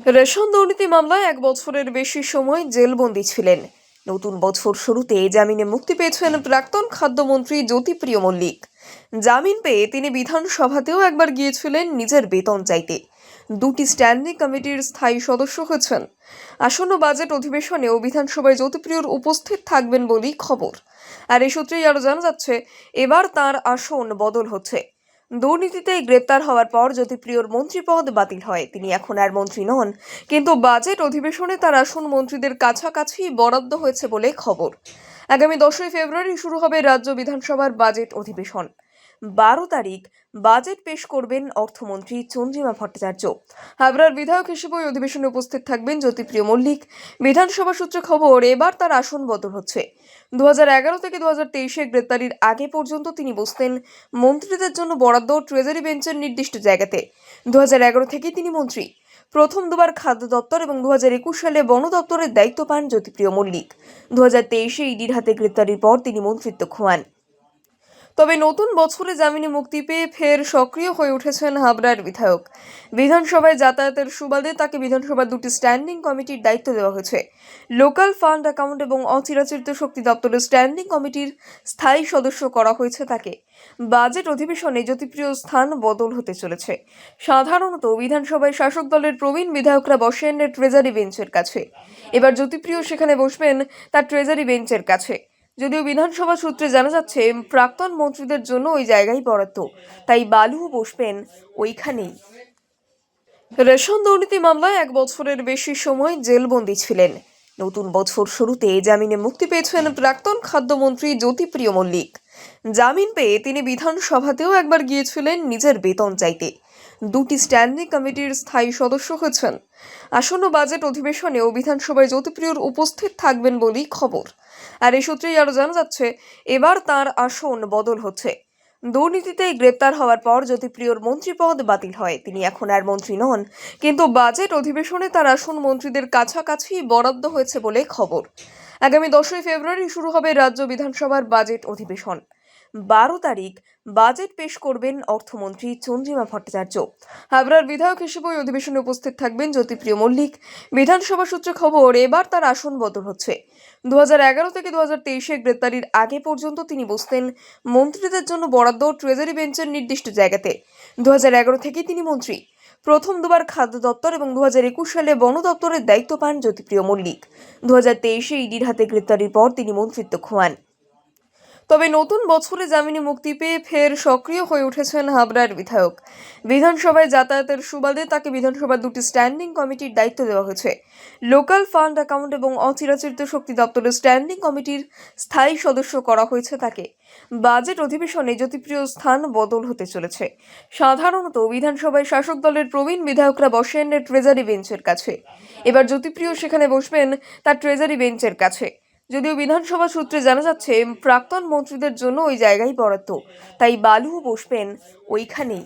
Ration দুর্নীতি মামলায় এক বছরের বেশি সময় জেলবন্দি ছিলেন। নতুন বছর শুরুতে জামিনে মুক্তি পেয়েছেন প্রাক্তন খাদ্যমন্ত্রী জ্যোতিপ্রিয় মল্লিক। জামিন পেয়ে তিনি বিধানসভাতেও একবার গিয়েছিলেন নিজের বেতন চাইতে। দুটি স্ট্যান্ডিং কমিটির স্থায়ী সদস্য হয়েছেন। আসন্ন বাজেট অধিবেশনেও বিধানসভায় জ্যোতিপ্রিয়র উপস্থিত থাকবেন বলেই খবর। আর এই সূত্রেই আরও জানা যাচ্ছে, এবার তার আসন বদল হচ্ছে। দুর্নীতিতে গ্রেপ্তার হওয়ার পর জ্যোতিপ্রিয়র মন্ত্রীপদ বাতিল হয়, তিনি এখন আর মন্ত্রী নন। কিন্তু বাজেট অধিবেশনে তার আসন মন্ত্রীদের কাছাকাছি বরাদ্দ হয়েছে বলে খবর। আগামী দশই ফেব্রুয়ারি শুরু হবে রাজ্য বিধানসভার বাজেট অধিবেশন। বারো তারিখ বাজেট পেশ করবেন অর্থমন্ত্রী চন্দ্রিমা ভট্টাচার্য। হাবড়ার বিধায়ক হিসেবে ওই অধিবেশনে উপস্থিত থাকবেন জ্যোতিপ্রিয় মল্লিক। বিধানসভা সূত্রে খবর, এবার তার আসন বদল হচ্ছে। দু হাজার এগারো থেকে দু হাজার তেইশে গ্রেপ্তারির আগে পর্যন্ত তিনি বসতেন মন্ত্রীদের জন্য বরাদ্দ ট্রেজারি বেঞ্চের নির্দিষ্ট জায়গাতে। দু থেকে তিনি মন্ত্রী। প্রথম দুবার খাদ্য দপ্তর এবং দু হাজার একুশ সালে বন দপ্তরের দায়িত্ব পান জ্যোতিপ্রিয় মল্লিক। দু হাজার তেইশে ইডির হাতে গ্রেপ্তারির পর তিনি মন্ত্রিত্ব খোয়ান। তবে নতুন বছরে জামিনে মুক্তি পেয়ে ফের সক্রিয় হয়ে উঠেছেন হাবড়ার বিধায়ক। বিধানসভায় যাতায়াতের সুবাদে তাকে বিধানসভার দুটি স্ট্যান্ডিং কমিটির দায়িত্ব দেওয়া হয়েছে। লোকাল ফান্ড অ্যাকাউন্ট এবং অচিরাচিত শক্তি দপ্তরের স্ট্যান্ডিং কমিটির স্থায়ী সদস্য করা হয়েছে তাকে। বাজেট অধিবেশনে জ্যোতিপ্রিয় স্থান বদল হতে চলেছে। সাধারণত বিধানসভায় শাসক দলের প্রবীণ বিধায়করা বসেন ট্রেজারি বেঞ্চের কাছে। এবার জ্যোতিপ্রিয় সেখানে বসবেন তার ট্রেজারি বেঞ্চের কাছে। যদিও বিধানসভা সূত্রে জানা যাচ্ছে, প্রাক্তন মন্ত্রীদের জন্য ওই জায়গায় বরাদ্দ। তাই বালুও বসবেন ওইখানেই। রেশন দুর্নীতি মামলায় এক বছরের বেশি সময় জেলবন্দি ছিলেন। নতুন বছর শুরুতে জামিনে মুক্তি পেয়েছেন প্রাক্তন খাদ্যমন্ত্রী জ্যোতিপ্রিয় মল্লিক। জামিন পেয়ে তিনি বিধানসভাতেও একবার গিয়েছিলেন নিজের বেতন চাইতে। দুটি স্ট্যান্ডিং কমিটির স্থায়ী সদস্য হয়েছেন। আসন্ন বাজেট অধিবেশনেও বিধানসভায় জ্যোতিপ্রিয়র উপস্থিত থাকবেন বলেই খবর। আর এই সূত্রেই আরও জানা যাচ্ছে, এবার তার আসন বদল হচ্ছে। দুর্নীতিতে গ্রেপ্তার হওয়ার পর জ্যোতিপ্রিয়র মন্ত্রীপদ বাতিল হয়। তিনি এখন আর মন্ত্রী নন, কিন্তু বাজেট অধিবেশনে তার আসন মন্ত্রীদের কাছাকাছি বরাদ্দ হয়েছে বলে খবর। আগামী দশই ফেব্রুয়ারি শুরু হবে রাজ্য বিধানসভার বাজেট অধিবেশন। বারো তারিখ বাজেট পেশ করবেন অর্থমন্ত্রী চন্দ্রিমা ভট্টাচার্য। হাবড়ার বিধায়ক হিসেবে ওই অধিবেশনে উপস্থিত থাকবেন জ্যোতিপ্রিয় মল্লিক। বিধানসভা সূত্রে খবর, এবার তার আসন বদল হচ্ছে। দু হাজার এগারো থেকে দু হাজার তেইশে গ্রেপ্তারির আগে পর্যন্ত তিনি বসতেন মন্ত্রীদের জন্য বরাদ্দ ট্রেজারি বেঞ্চের নির্দিষ্ট জায়গাতে। দু থেকেই তিনি মন্ত্রী। প্রথম দুবার খাদ্য দপ্তর এবং দু হাজার একুশ সালে বন দপ্তরের দায়িত্ব পান জ্যোতিপ্রিয় মল্লিক। দু হাজার তেইশে ইডির হাতে গ্রেপ্তারের পর তিনি মন্ত্রিত্ব খোয়ান। তবে নতুন বছরে জামিনে মুক্তি পেয়ে ফের সক্রিয় হয়ে উঠেছেন হাবড়ার বিধায়ক। বিধানসভায় যাতায়াতের সুবাদে তাকে বিধানসভার দুটি স্ট্যান্ডিং কমিটির দায়িত্ব দেওয়া হয়েছে। লোকাল ফান্ড অ্যাকাউন্ট এবং অচিরাচিত শক্তি দপ্তরের স্ট্যান্ডিং কমিটির স্থায়ী সদস্য করা হয়েছে তাকে। বাজেট অধিবেশনে জ্যোতিপ্রিয় স্থান বদল হতে চলেছে। সাধারণত বিধানসভায় শাসক দলের প্রবীণ বিধায়করা বসেন ট্রেজারি বেঞ্চের কাছে। এবার জ্যোতিপ্রিয় সেখানে বসবেন তার ট্রেজারি বেঞ্চের কাছে। যদিও বিধানসভা সূত্রে জানা যাচ্ছে, প্রাক্তন মন্ত্রীদের জন্য ওই জায়গায় বরাদ্দ। তাই বালুও বসবেন ওইখানেই।